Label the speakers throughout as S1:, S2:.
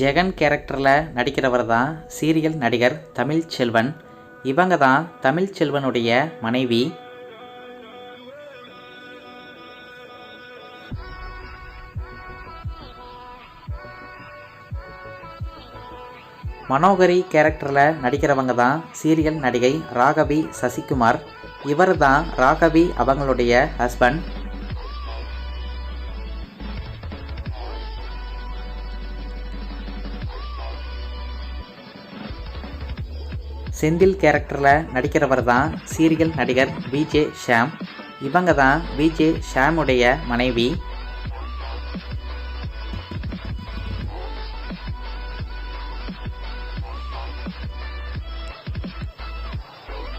S1: ஜெகன் கேரக்டரில் நடிக்கிறவர் தான் சீரியல் நடிகர் தமிழ் செல்வன். இவங்க தான் தமிழ் செல்வனுடைய மனைவி. மனோகரி கேரக்டரில் நடிக்கிறவங்க தான் சீரியல் நடிகை ராகவி சசிகுமார். இவர் தான் ராகவி அவங்களுடைய ஹஸ்பண்ட் செந்தில் கேரக்டரில் நடிக்கிறவர் தான் சீரியல் நடிகர் விஜே ஷாம் இவங்க தான் விஜே ஷாமுடைய மனைவி.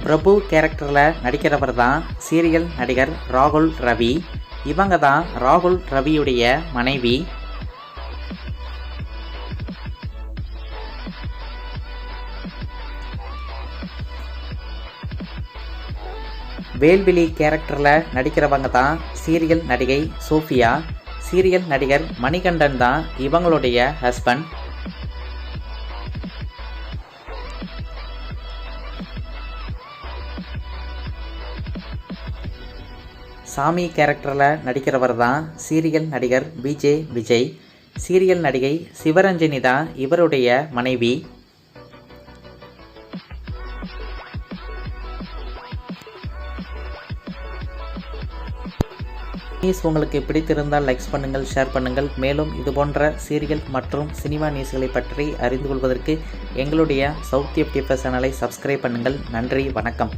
S1: பிரபு கேரக்டரில் நடிக்கிறவர் தான் சீரியல் நடிகர் ராகுல் ரவி. இவங்க தான் ராகுல் ரவியுடைய மனைவி. வேல்விழி கேரக்டரில் நடிக்கிறவங்க தான் சீரியல் நடிகை சோஃபியா. சீரியல் நடிகர் மணிகண்டன் தான் இவங்களுடைய ஹஸ்பண்ட் சாமி கேரக்டரில் நடிக்கிறவர் தான் சீரியல் நடிகர் விஜே விஜய். சீரியல் நடிகை சிவரஞ்சனி தான் இவருடைய மனைவி. நியூஸ் உங்களுக்கு பிடித்திருந்தால் லைக்ஸ் பண்ணுங்கள் ஷேர் பண்ணுங்கள். மேலும் இது போன்ற சீரியல் மற்றும் சினிமா நியூஸ்களை பற்றி அறிந்து கொள்வதற்கு எங்களுடைய சவுத் எஃப்டிஎஃப்எஸ் சேனலை சப்ஸ்கிரைப் பண்ணுங்கள். நன்றி வணக்கம்.